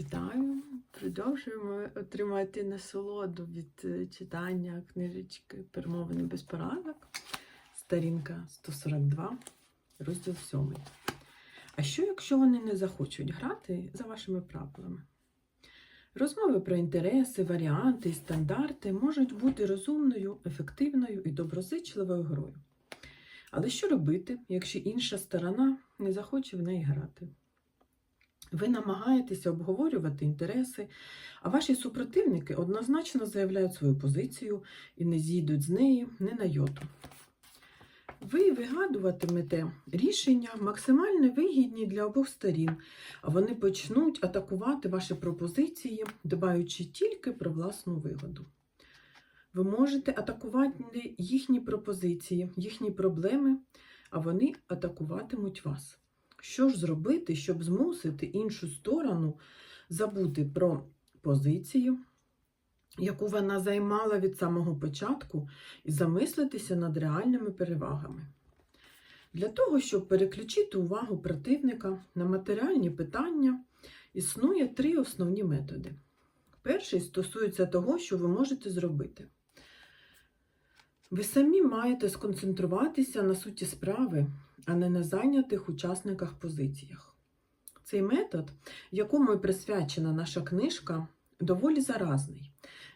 Вітаю! Продовжуємо отримати насолоду від е, читання книжечки Перемовини без порадок. Сторінка 142, розділ 7. А що, якщо вони не захочуть грати за вашими правилами? Розмови про інтереси, варіанти і стандарти можуть бути розумною, ефективною і доброзичливою грою. Але що робити, якщо інша сторона не захоче в неї грати? Ви намагаєтеся обговорювати інтереси, а ваші супротивники однозначно заявляють свою позицію і не зійдуть з неї ні на йоту. Ви вигадуватимете рішення максимально вигідні для обох сторін, а вони почнуть атакувати ваші пропозиції, дбаючи тільки про власну вигоду. Ви можете атакувати їхні пропозиції, їхні проблеми, а вони атакуватимуть вас. Що ж зробити, щоб змусити іншу сторону забути про позицію, яку вона займала від самого початку, і замислитися над реальними перевагами? Для того, щоб переключити увагу противника на матеріальні питання, існує три основні методи. Перший стосується того, що ви можете зробити. Ви самі маєте сконцентруватися на суті справи, а не на зайнятих учасниках позиціях. Цей метод, якому і присвячена наша книжка, доволі заразний.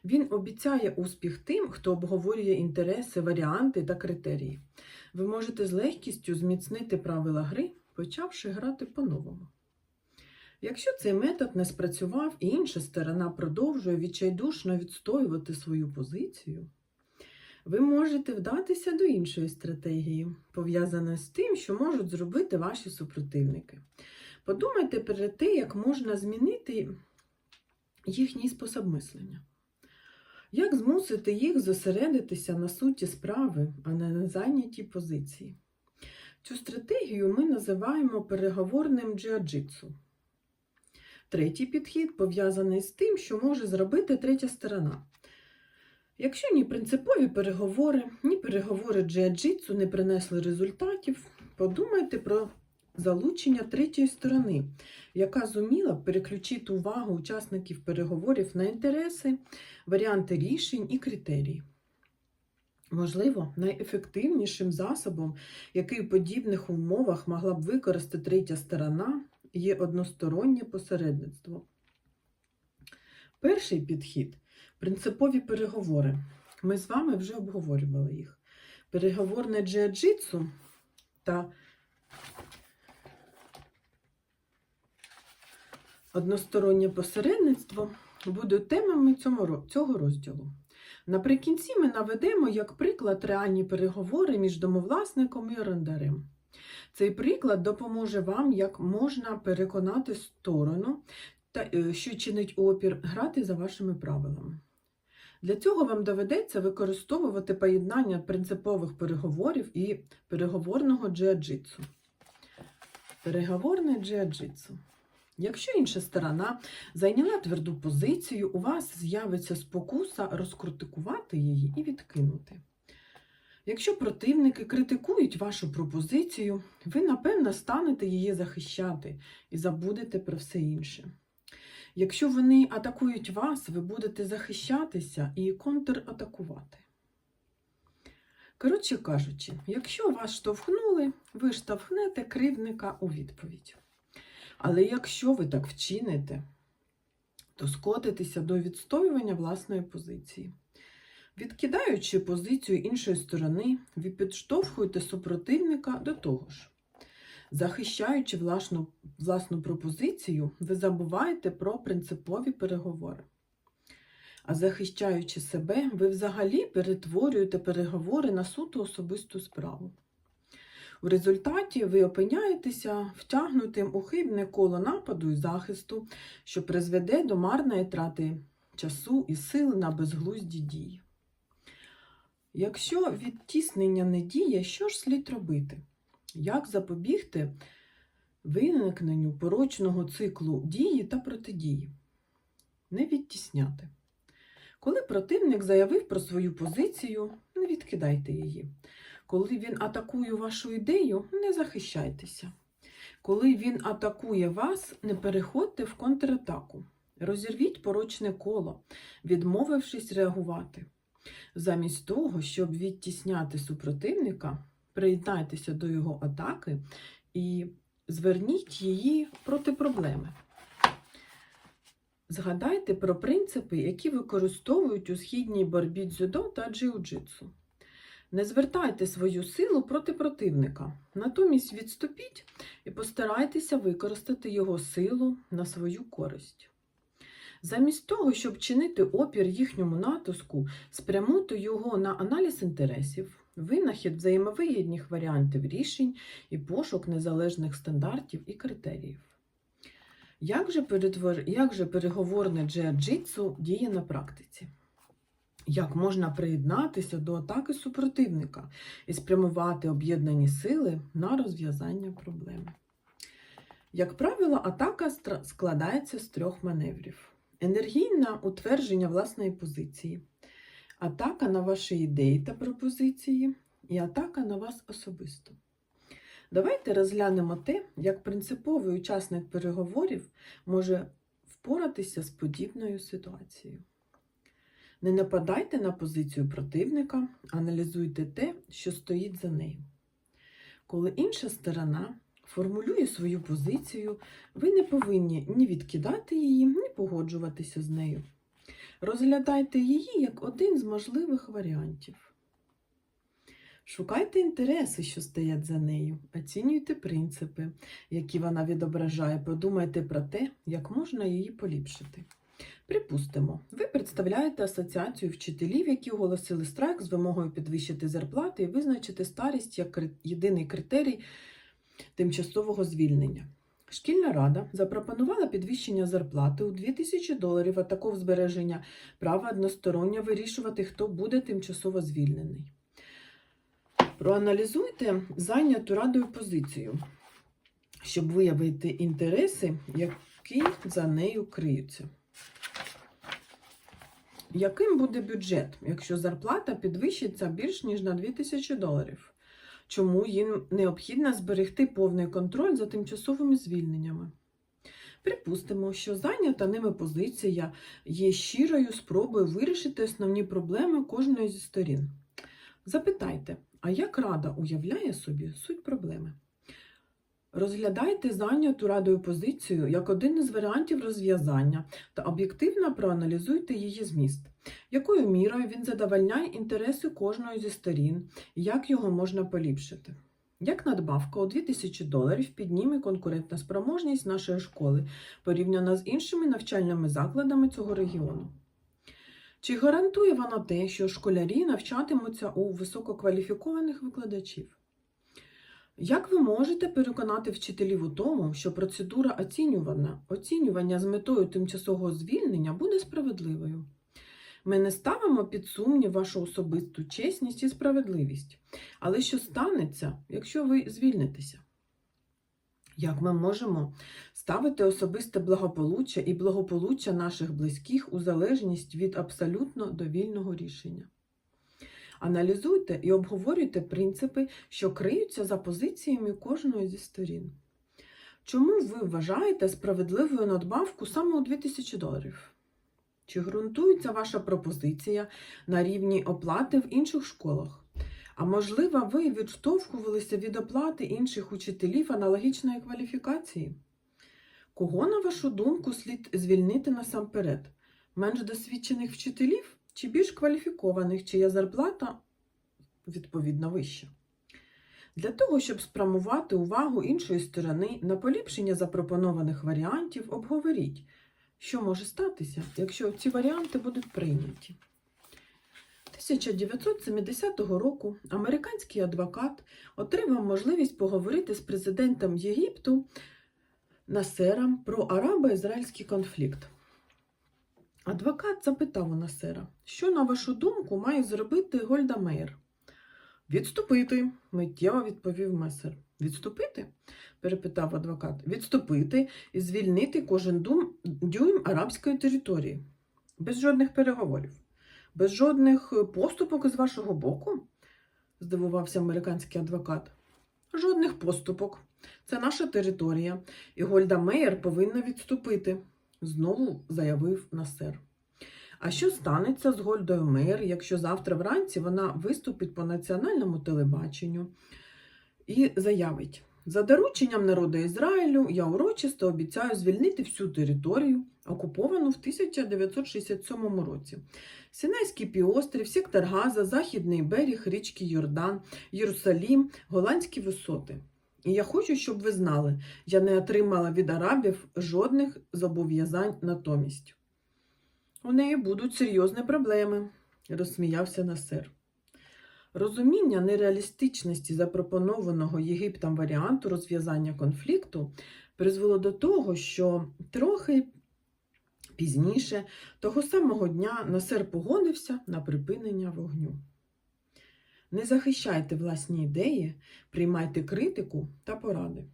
Він обіцяє успіх тим, хто обговорює інтереси, варіанти та критерії. Ви можете з легкістю зміцнити правила гри, почавши грати по-новому. Якщо цей метод не спрацював і інша сторона продовжує відчайдушно відстоювати свою позицію, ви можете вдатися до іншої стратегії, пов'язаної з тим, що можуть зробити ваші супротивники. Подумайте перед те, як можна змінити їхній спосіб мислення. Як змусити їх зосередитися на суті справи, а не на зайнятій позиції? Цю стратегію ми називаємо переговорним джиаджитсу. Третій підхід пов'язаний з тим, що може зробити третя сторона. Якщо ні принципові переговори, ні переговори джиаджитсу не принесли результатів, подумайте про залучення третьої сторони, яка зуміла переключити увагу учасників переговорів на інтереси, варіанти рішень і критерії. Можливо, найефективнішим засобом, який в подібних умовах могла б використати третя сторона, є одностороннє посередництво. Перший підхід принципові переговори. Ми з вами вже обговорювали їх. Переговорне джиаджитсу та одностороннє посередництво будуть темами цього розділу. Наприкінці ми наведемо як приклад реальні переговори між домовласником і орендарем. Цей приклад допоможе вам, як можна переконати сторону, е, що чинить опір, грати за вашими правилами. Для цього вам доведеться використовувати поєднання принципових переговорів і переговорного джиаджитсу. Переговорне джиаджитсу. Якщо інша сторона зайняла тверду позицію, у вас з'явиться спокуса розкритикувати її і відкинути. Якщо противники критикують вашу пропозицію, ви, напевно, станете її захищати і забудете про все інше. Якщо вони атакують вас, ви будете захищатися і контратакувати. Коротше кажучи, якщо вас штовхнули, ви штовхнете кривдника у відповідь. Але якщо ви так вчините, то скотитеся до відстоювання власної позиції. Відкидаючи позицію іншої сторони, ви підштовхуєте супротивника до того ж. Захищаючи власну, власну пропозицію, ви забуваєте про принципові переговори. А захищаючи себе, ви взагалі перетворюєте переговори на суто особисту справу. У результаті ви опиняєтеся втягнутим у хибне коло нападу і захисту, що призведе до марної трати часу і сил на безглузді дії. Якщо відтіснення не діє, що ж слід робити? Як запобігти виникненню порочного циклу дії та протидії? Не відтісняти. Коли противник заявив про свою позицію, не відкидайте її. Коли він атакує вашу ідею, не захищайтеся. Коли він атакує вас, не переходьте в контратаку. Розірвіть порочне коло, відмовившись реагувати. Замість того, щоб відтісняти супротивника, приєднайтеся до його атаки і зверніть її проти проблеми. Згадайте про принципи, які використовують у східній боротьбі дзюдо та джиу-джитсу. Не звертайте свою силу проти противника, натомість відступіть і постарайтеся використати його силу на свою користь. Замість того, щоб чинити опір їхньому натиску, спрямуйте його на аналіз інтересів, винахід взаємовигідних варіантів рішень і пошук незалежних стандартів і критеріїв. Як же, перетвор... Як же переговорне джиу-джитсу діє на практиці? Як можна приєднатися до атаки супротивника і спрямувати об'єднані сили на розв'язання проблеми? Як правило, атака складається з трьох маневрів: енергійне утвердження власної позиції, атака на ваші ідеї та пропозиції і атака на вас особисто. Давайте розглянемо те, як принциповий учасник переговорів може впоратися з подібною ситуацією. Не нападайте на позицію противника, аналізуйте те, що стоїть за нею. Коли інша сторона формулює свою позицію, ви не повинні ні відкидати її, ні погоджуватися з нею. Розглядайте її як один з можливих варіантів. Шукайте інтереси, що стоять за нею, оцінюйте принципи, які вона відображає, подумайте про те, як можна її поліпшити. Припустимо, ви представляєте асоціацію вчителів, які оголосили страйк з вимогою підвищити зарплати і визначити старість як єдиний критерій тимчасового звільнення. Шкільна рада запропонувала підвищення зарплати у 2000 доларів, а також збереження права односторонньо вирішувати, хто буде тимчасово звільнений. Проаналізуйте зайняту радою позицію, щоб виявити інтереси, які за нею криються. Яким буде бюджет, якщо зарплата підвищиться більш ніж на 2000 доларів? Чому їм необхідно зберегти повний контроль за тимчасовими звільненнями? Припустимо, що зайнята ними позиція є щирою спробою вирішити основні проблеми кожної зі сторін. Запитайте, а як рада уявляє собі суть проблеми? Розглядайте зайняту радою позицію як один із варіантів розв'язання та об'єктивно проаналізуйте її зміст, якою мірою він задовольняє інтереси кожної зі сторін, як його можна поліпшити. Як надбавка у 2000 доларів підніме конкурентна спроможність нашої школи порівняно з іншими навчальними закладами цього регіону? Чи гарантує вона те, що школярі навчатимуться у висококваліфікованих викладачів? Як ви можете переконати вчителів у тому, що процедура оцінювання, оцінювання з метою тимчасового звільнення буде справедливою? Ми не ставимо під сумнів вашу особисту чесність і справедливість. Але що станеться, якщо ви звільнитеся? Як ми можемо ставити особисте благополуччя і благополуччя наших близьких у залежність від абсолютно довільного рішення? Аналізуйте і обговорюйте принципи, що криються за позиціями кожної зі сторін. Чому ви вважаєте справедливою надбавку саме у 2000 доларів? Чи ґрунтується ваша пропозиція на рівні оплати в інших школах? А можливо, ви відштовхувалися від оплати інших учителів аналогічної кваліфікації? Кого, на вашу думку, слід звільнити насамперед? Менш досвідчених вчителів чи більш кваліфікованих, чия зарплата відповідно вища? Для того, щоб спрямувати увагу іншої сторони на поліпшення запропонованих варіантів, обговоріть, що може статися, якщо ці варіанти будуть прийняті. 1970 року американський адвокат отримав можливість поговорити з президентом Єгипту Насером про арабо-ізраїльський конфлікт. Адвокат запитав у Насера, що, на вашу думку, має зробити Гольда Меєр? Відступити, миттєво відповів месер. Відступити? перепитав адвокат. Відступити і звільнити кожен дюйм арабської території. Без жодних переговорів, без жодних поступок з вашого боку? здивувався американський адвокат. Жодних поступок, Це наша територія, і Гольда Меєр повинна відступити, знову заявив Насер. А що станеться з Гольдою Меєр, якщо завтра вранці вона виступить по національному телебаченню і заявить: за дорученням народу Ізраїлю я урочисто обіцяю звільнити всю територію, окуповану в 1967 році. Сінайський півострів, сектор Газа, Західний берег, річки Йордан, Єрусалім, Голландські висоти. І я хочу, щоб ви знали, я не отримала від арабів жодних зобов'язань натомість. У неї будуть серйозні проблеми, розсміявся Насер. Розуміння нереалістичності запропонованого Єгиптом варіанту розв'язання конфлікту призвело до того, що трохи пізніше того самого дня Насер погодився на припинення вогню. Не захищайте власні ідеї, приймайте критику та поради.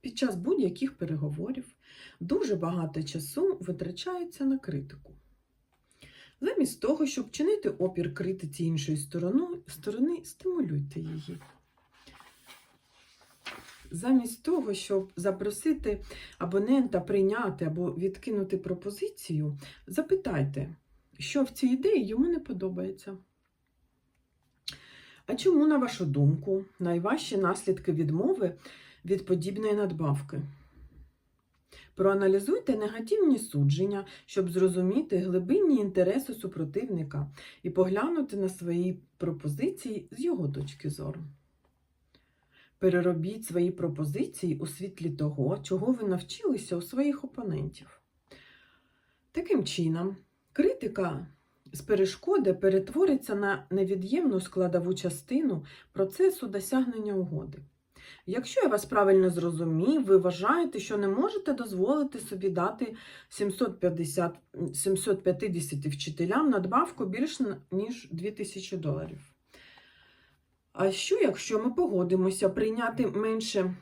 Під час будь-яких переговорів дуже багато часу витрачається на критику. Замість того, щоб чинити опір критиці іншої сторони, стимулюйте її. Замість того, щоб запросити абонента прийняти або відкинути пропозицію, запитайте, що в цій ідеї йому не подобається. А чому, на вашу думку, найважчі наслідки відмови від подібної надбавки? Проаналізуйте негативні судження, щоб зрозуміти глибинні інтереси супротивника і поглянути на свої пропозиції з його точки зору. Переробіть свої пропозиції у світлі того, чого ви навчилися у своїх опонентів. Таким чином, критика з перешкоди перетвориться на невід'ємну складову частину процесу досягнення угоди. Якщо я вас правильно зрозумів, ви вважаєте, що не можете дозволити собі дати 750, 750 вчителям надбавку більш ніж 2000 доларів. А що, якщо ми погодимося прийняти менше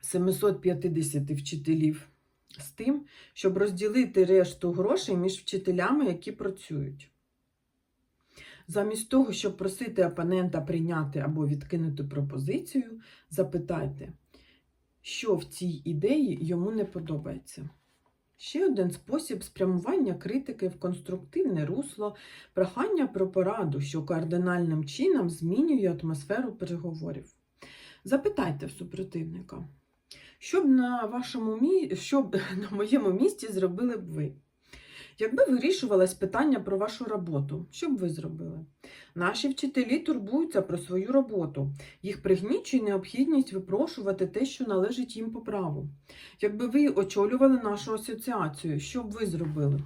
750 вчителів з тим, щоб розділити решту грошей між вчителями, які працюють? Замість того, щоб просити опонента прийняти або відкинути пропозицію, запитайте, що в цій ідеї йому не подобається. Ще один спосіб спрямування критики в конструктивне русло, прохання про пораду, що кардинальним чином змінює атмосферу переговорів. Запитайте в супротивника, що б на, вашому що б на моєму місці зробили б ви? Якби вирішувалось питання про вашу роботу, що б ви зробили? Наші вчителі турбуються про свою роботу. Їх пригнічує необхідність випрошувати те, що належить їм по праву. Якби ви очолювали нашу асоціацію, що б ви зробили?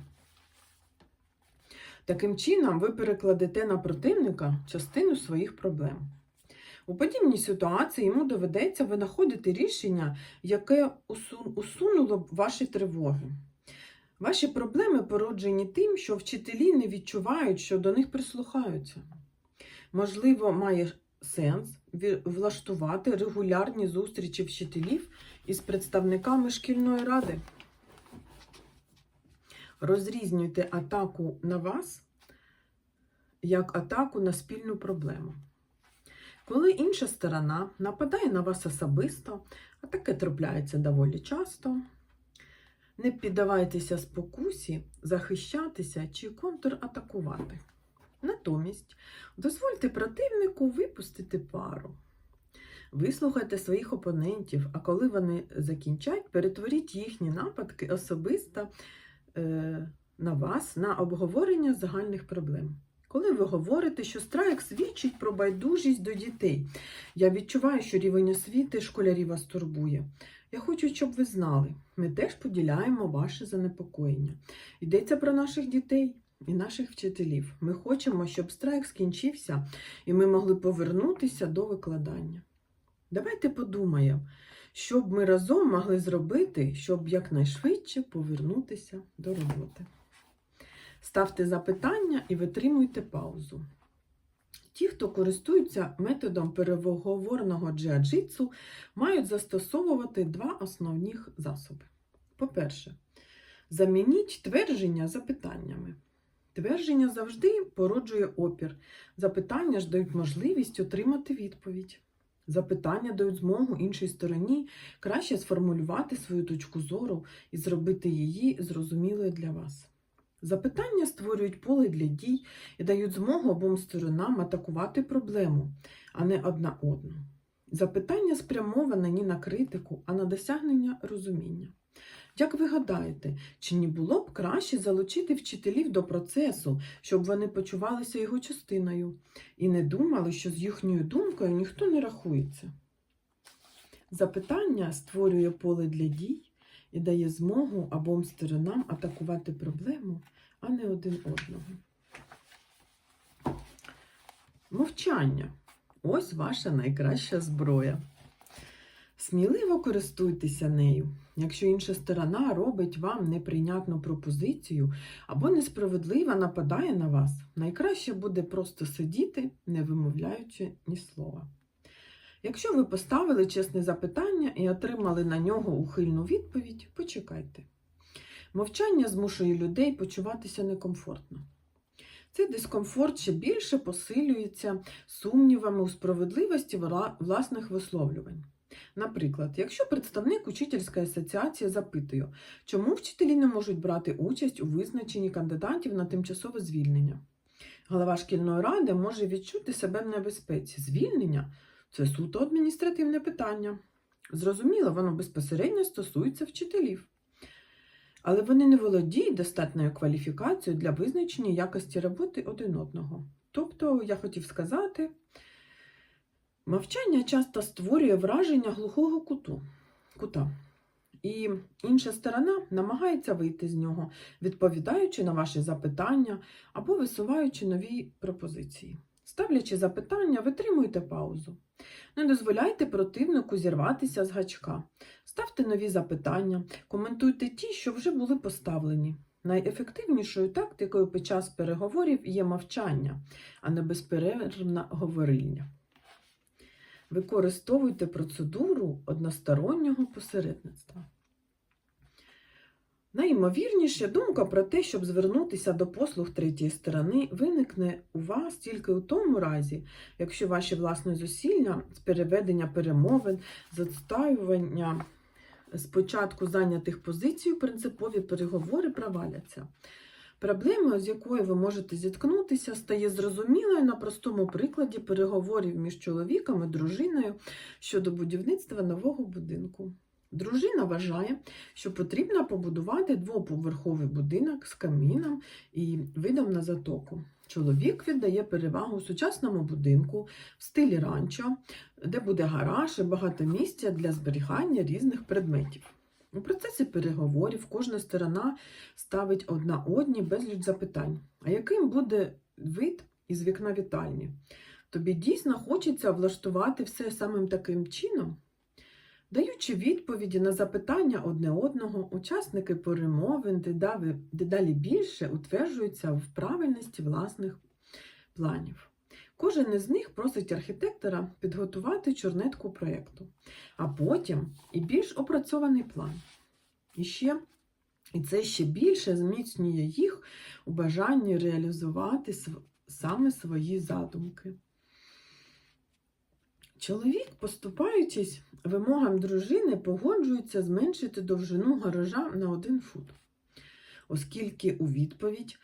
Таким чином, ви перекладете на противника частину своїх проблем. У подібній ситуації йому доведеться винаходити рішення, яке усунуло б ваші тривоги. Ваші проблеми породжені тим, що вчителі не відчувають, що до них прислухаються. Можливо, має сенс влаштувати регулярні зустрічі вчителів із представниками шкільної ради. Розрізнюйте атаку на вас як атаку на спільну проблему. Коли інша сторона нападає на вас особисто, а таке трапляється доволі часто, не піддавайтеся спокусі захищатися чи контратакувати. Натомість дозвольте противнику випустити пару. Вислухайте своїх опонентів, а коли вони закінчать, перетворіть їхні нападки особисто е, на вас на обговорення загальних проблем. Коли ви говорите, що страйк свідчить про байдужість до дітей, я відчуваю, що рівень освіти школярів вас турбує. Я хочу, щоб ви знали, ми теж поділяємо ваше занепокоєння. Йдеться про наших дітей і наших вчителів. Ми хочемо, щоб страйк скінчився і ми могли повернутися до викладання. Давайте подумаємо, що б ми разом могли зробити, щоб якнайшвидше повернутися до роботи. Ставте запитання і витримуйте паузу. Ті, хто користуються методом переговорного джиа-джитсу, мають застосовувати два основних засоби. По-перше, замініть твердження запитаннями. Твердження завжди породжує опір. Запитання ж дають можливість отримати відповідь. Запитання дають змогу іншій стороні краще сформулювати свою точку зору і зробити її зрозумілою для вас. Запитання створюють поле для дій і дають змогу обом сторонам атакувати проблему, а не одна одну. Запитання спрямоване не на критику, а на досягнення розуміння. Як ви гадаєте, чи не було б краще залучити вчителів до процесу, щоб вони почувалися його частиною і не думали, що з їхньою думкою ніхто не рахується? Запитання створює поле для дій і дає змогу обом сторонам атакувати проблему, а не один одного. Мовчання. Ось ваша найкраща зброя. Сміливо користуйтеся нею. Якщо інша сторона робить вам неприйнятну пропозицію або несправедливо нападає на вас, найкраще буде просто сидіти, не вимовляючи ні слова. Якщо ви поставили чесне запитання і отримали на нього ухильну відповідь, почекайте. Мовчання змушує людей почуватися некомфортно. Цей дискомфорт ще більше посилюється сумнівами у справедливості власних висловлювань. Наприклад, якщо представник учительської асоціації запитує, чому вчителі не можуть брати участь у визначенні кандидатів на тимчасове звільнення, голова шкільної ради може відчути себе в небезпеці. Звільнення це суто адміністративне питання. Зрозуміло, воно безпосередньо стосується вчителів. Але вони не володіють достатньою кваліфікацією для визначення якості роботи один одного. Тобто, я хотів сказати, мовчання часто створює враження глухого куту, кута. І інша сторона намагається вийти з нього, відповідаючи на ваші запитання або висуваючи нові пропозиції. Ставлячи запитання, витримуйте паузу. Не дозволяйте противнику зірватися з гачка. Ставте нові запитання, коментуйте ті, що вже були поставлені. Найефективнішою тактикою під час переговорів є мовчання, а не безперервне говорильня. Використовуйте процедуру одностороннього посередництва. Найімовірніше, думка про те, щоб звернутися до послуг третьої сторони, виникне у вас тільки у тому разі, якщо ваші власні зусилля з переведення перемовин, з відстаювання спочатку зайнятих позицій принципові переговори проваляться. Проблемою, з якою ви можете зіткнутися, стає зрозумілою на простому прикладі переговорів між чоловіком і дружиною щодо будівництва нового будинку. Дружина вважає, що потрібно побудувати двоповерховий будинок з каміном і видом на затоку. Чоловік віддає перевагу сучасному будинку в стилі ранчо, де буде гараж і багато місця для зберігання різних предметів. У процесі переговорів кожна сторона ставить одна одній безліч запитань. А яким буде вид із вікна вітальні? Тобі дійсно хочеться влаштувати все самим таким чином? Даючи відповіді на запитання одне одного, учасники перемовин дедалі, більше утверджуються в правильності власних планів. Кожен із них просить архітектора підготувати чорнетку проєкту, а потім і більш опрацьований план. І ще і це ще більше зміцнює їх у бажанні реалізувати саме свої задумки. Чоловік, поступаючись вимогам дружини, погоджується зменшити довжину гаража на один фут, оскільки у відповідь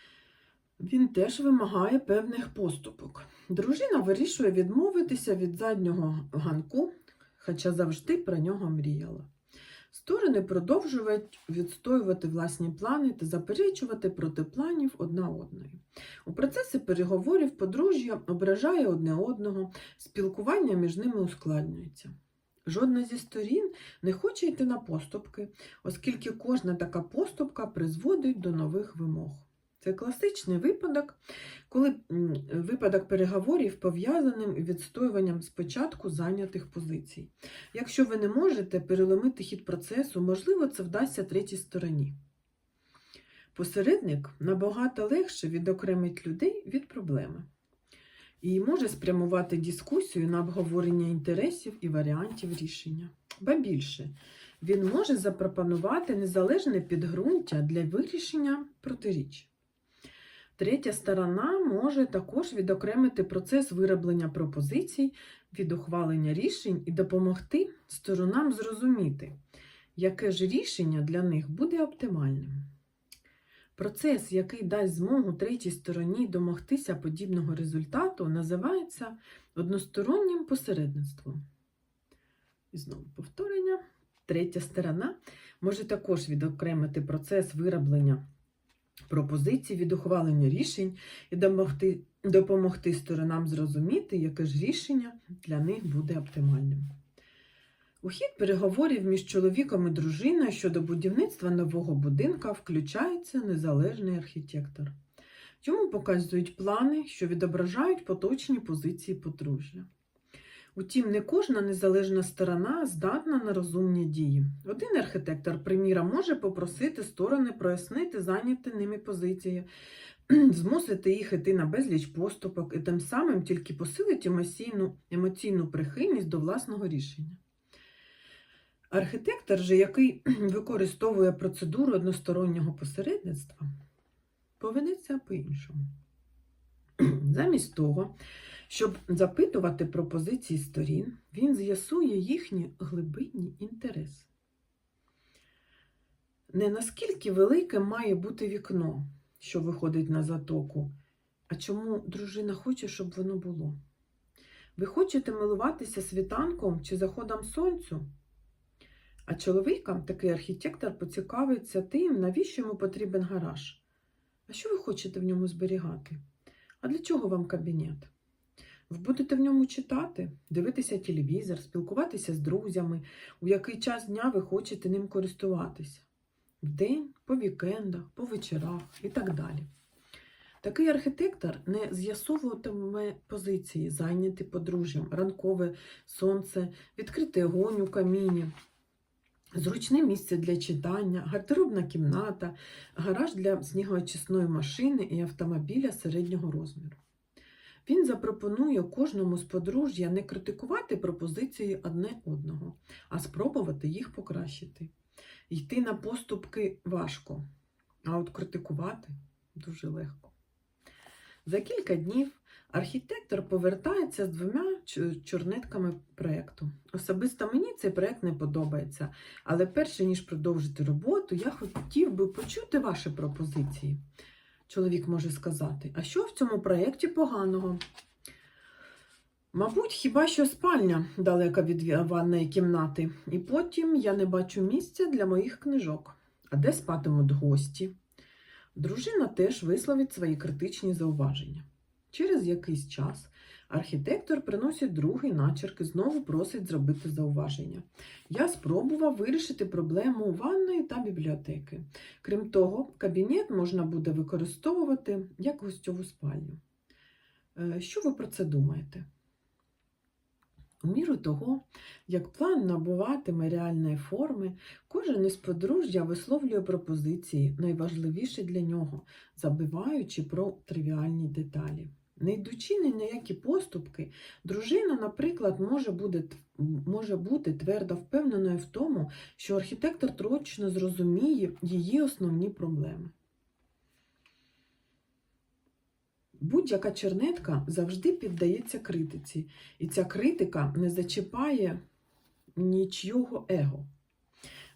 він теж вимагає певних поступок. Дружина вирішує відмовитися від заднього ганку, хоча завжди про нього мріяла. Сторони продовжують відстоювати власні плани та заперечувати проти планів одна одної. У процесі переговорів подружжя ображає одне одного, спілкування між ними ускладнюється. Жодна зі сторін не хоче йти на поступки, оскільки кожна така поступка призводить до нових вимог. Це класичний випадок, коли випадок переговорів пов'язаним відстоюванням спочатку зайнятих позицій. Якщо ви не можете переломити хід процесу, можливо, це вдасться третій стороні. Посередник набагато легше відокремить людей від проблеми і може спрямувати дискусію на обговорення інтересів і варіантів рішення. Ба більше, він може запропонувати незалежне підґрунтя для вирішення протиріч. Третя сторона може також відокремити процес вироблення пропозицій від ухвалення рішень і допомогти сторонам зрозуміти, яке ж рішення для них буде оптимальним. Процес, який дасть змогу третій стороні домогтися подібного результату, називається одностороннім посередництвом. І знову повторення. Третя сторона може також відокремити процес вироблення пропозицій від ухвалення рішень і допомогти, допомогти сторонам зрозуміти, яке ж рішення для них буде оптимальним. У хід переговорів між чоловіком і дружиною щодо будівництва нового будинка включається незалежний архітектор. Йому показують плани, що відображають поточні позиції подружжя. Утім, не кожна незалежна сторона здатна на розумні дії. Один архітектор, приміром, може попросити сторони прояснити зайняті ними позиції, змусити їх іти на безліч поступок і тим самим тільки посилить емоційну, емоційну прихильність до власного рішення. Архітектор же, який використовує процедуру одностороннього посередництва, поведеться по-іншому. Замість того, щоб запитувати пропозиції сторін, він з'ясує їхні глибинні інтереси. Не наскільки велике має бути вікно, що виходить на затоку, а чому дружина хоче, щоб воно було. Ви хочете милуватися світанком чи заходом сонцю? А чоловікам такий архітектор поцікавиться тим, навіщо йому потрібен гараж. А що ви хочете в ньому зберігати? А для чого вам кабінет? Ви будете в ньому читати, дивитися телевізор, спілкуватися з друзями, у який час дня ви хочете ним користуватися. Вдень, по вікендах, по вечорах і так далі. Такий архітектор не з'ясовуватиме позиції, зайняті подружжям, ранкове сонце, відкритий огонь у каміні, зручне місце для читання, гардеробна кімната, гараж для снігоочисної машини і автомобіля середнього розміру. Він запропонує кожному з подружжя не критикувати пропозиції одне одного, а спробувати їх покращити. Йти на поступки важко, а от критикувати дуже легко. За кілька днів архітектор повертається з двома чор- чорнетками проєкту. Особисто мені цей проєкт не подобається, але перше ніж продовжити роботу, я хотів би почути ваші пропозиції. Чоловік може сказати, а що в цьому проєкті поганого? Мабуть, хіба що спальня далека від ванної кімнати, і потім я не бачу місця для моїх книжок. А де спатимуть гості? Дружина теж висловить свої критичні зауваження. Через якийсь час архітектор приносить другий начерк і знову просить зробити зауваження. Я спробував вирішити проблему ванної та бібліотеки. Крім того, кабінет можна буде використовувати як гостьову спальню. Е, Що ви про це думаєте? У міру того, як план набуватиме реальної форми, кожен із подружжя висловлює пропозиції, найважливіші для нього, забиваючи про тривіальні деталі. Не йдучи ні на які поступки, дружина, наприклад, може, буде, може бути твердо впевненою в тому, що архітектор точно зрозуміє її основні проблеми. Будь-яка чернетка завжди піддається критиці, і ця критика не зачіпає нічого его.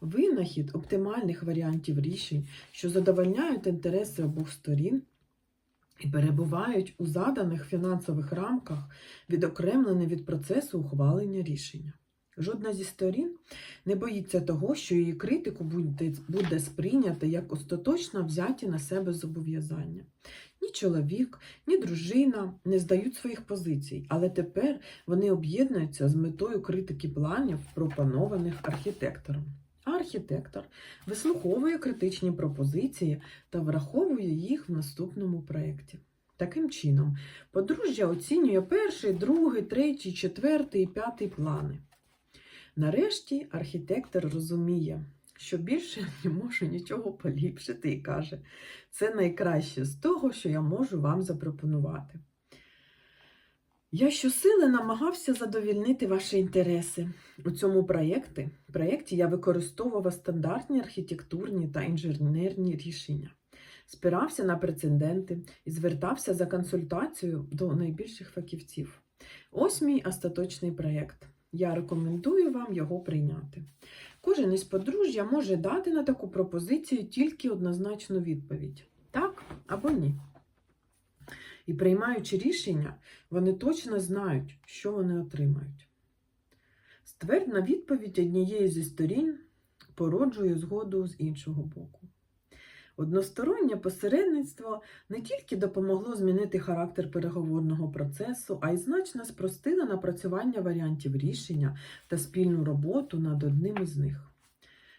Винахід оптимальних варіантів рішень, що задовольняють інтереси обох сторін і перебувають у заданих фінансових рамках, відокремлені від процесу ухвалення рішення. Жодна зі сторін не боїться того, що її критику буде, сприйнято як остаточно взяті на себе зобов'язання. Ні чоловік, ні дружина не здають своїх позицій, але тепер вони об'єднуються з метою критики планів, пропонованих архітектором. Архітектор вислуховує критичні пропозиції та враховує їх в наступному проєкті. Таким чином, подружжя оцінює перший, другий, третій, четвертий і п'ятий плани. Нарешті архітектор розуміє, що більше не можу нічого поліпшити і каже, це найкраще з того, що я можу вам запропонувати. Я щосили намагався задовільнити ваші інтереси. У цьому проєкті, проєкті я використовував стандартні архітектурні та інженерні рішення. спирався на прецеденти і звертався за консультацією до найбільших фахівців. Ось мій остаточний проєкт. Я рекомендую вам його прийняти. Кожен із подружжя може дати на таку пропозицію тільки однозначну відповідь: так або ні. І приймаючи рішення, вони точно знають, що вони отримають. Ствердна відповідь однієї зі сторін породжує згоду з іншого боку. Одностороннє посередництво не тільки допомогло змінити характер переговорного процесу, а й значно спростило напрацювання варіантів рішення та спільну роботу над одним із них.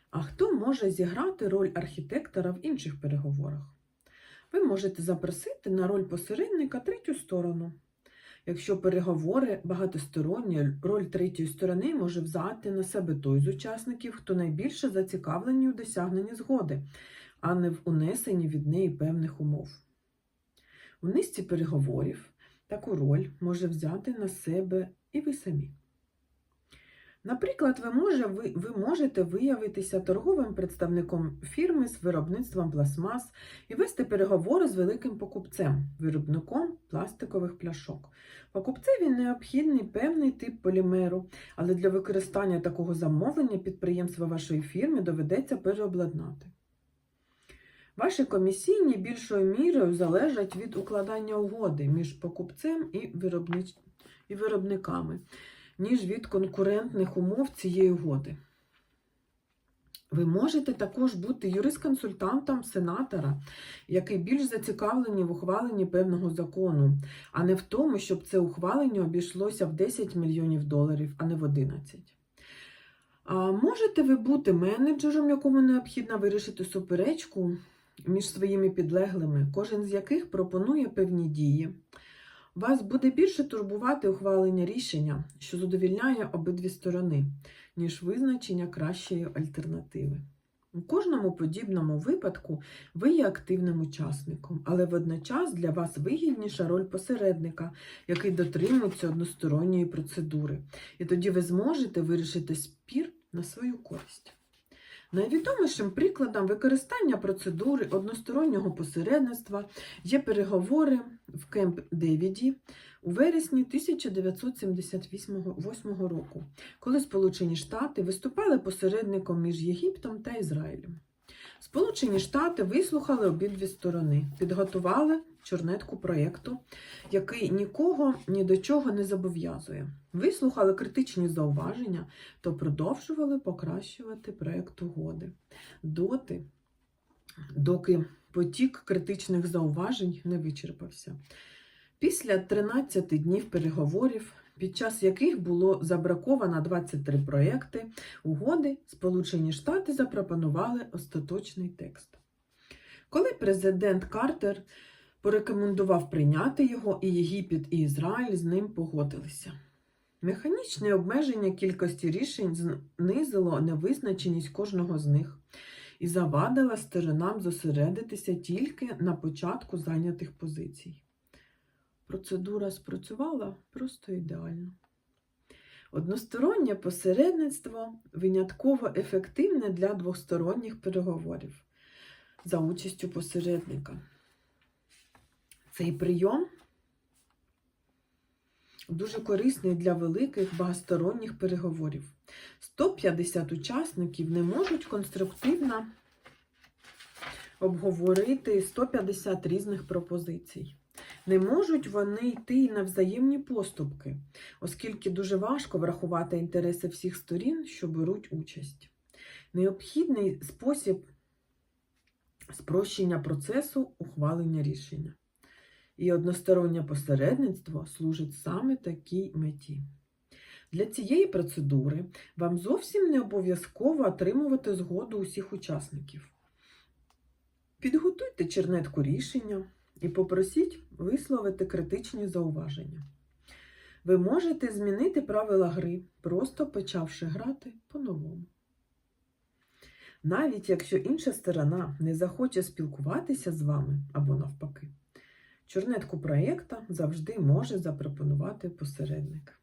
А хто може зіграти роль архітектора в інших переговорах? Ви можете запросити на роль посередника третю сторону. Якщо переговори багатосторонні, роль третьої сторони може взяти на себе той з учасників, хто найбільше зацікавлений у досягненні згоди, а не в унесенні від неї певних умов. У низці переговорів таку роль може взяти на себе і ви самі. Наприклад, ви, може, ви, ви можете виявитися торговим представником фірми з виробництвом пластмас і вести переговори з великим покупцем, виробником пластикових пляшок. Покупцеві необхідний певний тип полімеру, але для використання такого замовлення підприємства вашої фірми доведеться переобладнати. Ваші комісійні більшою мірою залежать від укладання угоди між покупцем і, виробнич... і виробниками, ніж від конкурентних умов цієї угоди. Ви можете також бути юрисконсультантом сенатора, який більш зацікавлений в ухваленні певного закону, а не в тому, щоб це ухвалення обійшлося в 10 мільйонів доларів, а не в 11. А можете ви бути менеджером, якому необхідно вирішити суперечку між своїми підлеглими, кожен з яких пропонує певні дії. Вас буде більше турбувати ухвалення рішення, що задовільняє обидві сторони, ніж визначення кращої альтернативи. У кожному подібному випадку ви є активним учасником, але водночас для вас вигідніша роль посередника, який дотримується односторонньої процедури, і тоді ви зможете вирішити спір на свою користь. Найвідомішим прикладом використання процедури одностороннього посередництва є переговори в Кемп Девіді у вересні 1978 року, коли Сполучені Штати виступали посередником між Єгиптом та Ізраїлем. Сполучені Штати вислухали обидві сторони, підготували чорнетку проєкту, який нікого ні до чого не зобов'язує. Вислухали критичні зауваження, то продовжували покращувати проєкт угоди. Доти, доки потік критичних зауважень не вичерпався. Після 13 днів переговорів, під час яких було забраковано 23 проєкти угоди, Сполучені Штати запропонували остаточний текст. Коли президент Картер порекомендував прийняти його, і Єгипет, і Ізраїль з ним погодилися. Механічне обмеження кількості рішень знизило невизначеність кожного з них і завадило сторонам зосередитися тільки на початку зайнятих позицій. Процедура спрацювала просто ідеально. Одностороннє посередництво винятково ефективне для двосторонніх переговорів за участю посередника. Цей прийом дуже корисний для великих багатосторонніх переговорів. 150 учасників не можуть конструктивно обговорити 150 різних пропозицій. Не можуть вони йти на взаємні поступки, оскільки дуже важко врахувати інтереси всіх сторін, що беруть участь. Необхідний спосіб спрощення процесу ухвалення рішення. І одностороннє посередництво служить саме такій меті. Для цієї процедури вам зовсім не обов'язково отримувати згоду усіх учасників. Підготуйте чернетку рішення і попросіть висловити критичні зауваження. Ви можете змінити правила гри, просто почавши грати по-новому. Навіть якщо інша сторона не захоче спілкуватися з вами або навпаки, чорнетку проєкта завжди може запропонувати посередник.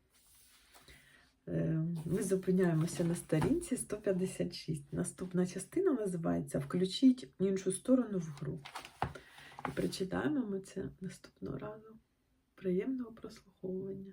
Е, Ми зупиняємося на сторінці 156. Наступна частина називається Включіть іншу сторону в гру. І прочитаємо ми це наступного разу. Приємного прослуховування.